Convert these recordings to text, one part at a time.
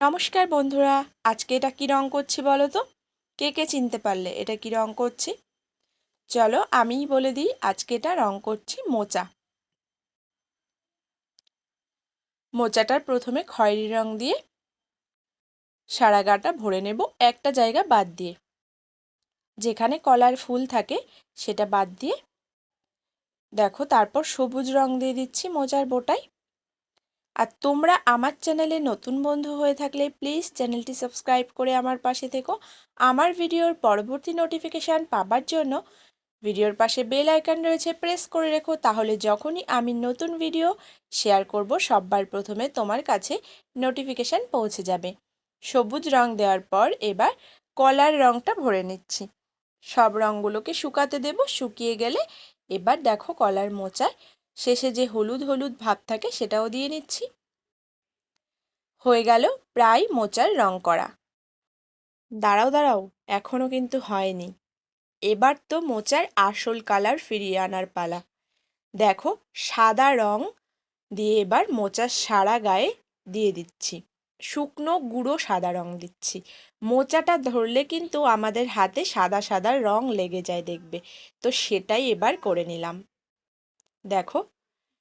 নমস্কার বন্ধুরা, আজকে এটা কী রং করছি বলো তো? কে কে চিনতে পারলে এটা কী রং করছি? চলো আমিই বলে দিই আজকে এটা রং করছি মোচা। মোচাটার প্রথমে খয়েরি রং দিয়ে সারা গাটা ভরে নেব, একটা জায়গা বাদ দিয়ে। যেখানে কলার ফুল থাকে সেটা বাদ দিয়ে। দেখো, তারপর সবুজ রং দিয়ে দিচ্ছি মোচার বোটায়। আর তোমরা আমার চ্যানেলে নতুন বন্ধু হয়ে থাকলে প্লিজ চ্যানেলটি সাবস্ক্রাইব করে আমার পাশে থেকো। আমার ভিডিওর পরবর্তী নোটিফিকেশান পাবার জন্য ভিডিওর পাশে বেল আইকন রয়েছে প্রেস করে রেখো, তাহলে যখনই আমি নতুন ভিডিও শেয়ার করব, সববার প্রথমে তোমার কাছে নোটিফিকেশান পৌঁছে যাবে। সবুজ রং দেওয়ার পর এবার কলার রংটা ভরে নিচ্ছি। সব রঙগুলোকে শুকাতে দেব, শুকিয়ে গেলে এবার দেখো কলার মোচায় শেষে যে হলুদ হলুদ ভাব থাকে সেটাও দিয়ে নিচ্ছি। হয়ে গেল প্রায় মোচার রং করা। দাঁড়াও দাঁড়াও এখনও কিন্তু হয়নি। এবার তো মোচার আসল কালার ফিরিয়ে আনার পালা। দেখো, সাদা রং দিয়ে এবার মোচার সারা গায়ে দিয়ে দিচ্ছি। শুকনো, গুঁড়ো সাদা রং দিচ্ছি। মোচাটা ধরলে কিন্তু আমাদের হাতে সাদা সাদা রং লেগে যায় দেখবে। তো সেটাই এবার করে নিলাম। দেখো,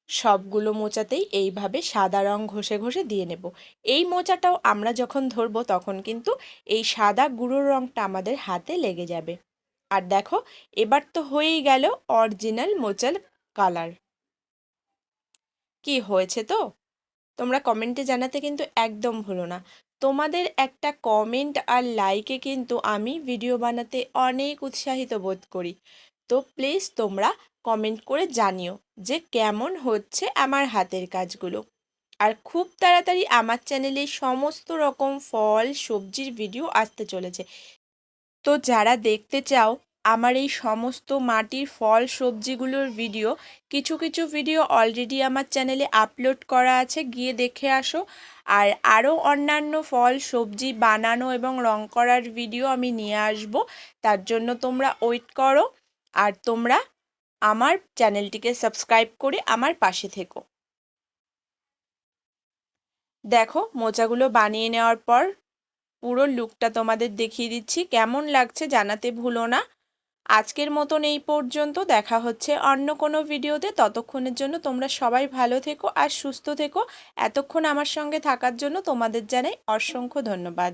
সবগুলো মোচাতেই এইভাবে সাদা রং ঘষে ঘষে দিয়ে নেব। এই মোচাটাও আমরা যখন ধরবো তখন কিন্তু এই সাদা গুঁড়োর রংটা আমাদের হাতে লেগে যাবে। আর দেখো, এবার তো হয়েই গেল অরিজিনাল মোচার কালার। কি হয়েছে তো? তোমরা কমেন্টে জানাতে কিন্তু একদম ভুলো না। তোমাদের একটা কমেন্ট আর লাইকে কিন্তু আমি ভিডিও বানাতে অনেক উৎসাহিত বোধ করি। তো প্লিজ তোমরা কমেন্ট করে জানিও যে কেমন হচ্ছে আমার হাতের কাজগুলো। আর খুব তাড়াতাড়ি আমার চ্যানেলে সমস্ত রকম ফল, সবজির ভিডিও আসতে চলেছে। তো যারা দেখতে চাও আমার এই সমস্ত মাটির ফল, সবজিগুলোর ভিডিও কিছু কিছু ভিডিও অলরেডি আমার চ্যানেলে আপলোড করা আছে, গিয়ে দেখে আসো। আর আরও অন্যান্য ফল, সবজি বানানো এবং রং করার ভিডিও আমি নিয়ে আসব। তার জন্য তোমরা ওয়েট করো। আর তোমরা আমার চ্যানেলটিকে সাবস্ক্রাইব করে আমার পাশে থেকো। দেখো, মোচাগুলো বানিয়ে নেওয়ার পর পুরো লুকটা তোমাদের দেখিয়ে দিচ্ছি। কেমন লাগছে জানাতে ভুলো না। আজকের মতন এই পর্যন্ত। দেখা হচ্ছে অন্য কোনো ভিডিওতে। ততক্ষণের জন্য তোমরা সবাই ভালো থেকো আর সুস্থ থেকো। এতক্ষণ আমার সঙ্গে থাকার জন্য তোমাদের জানাই অসংখ্য ধন্যবাদ।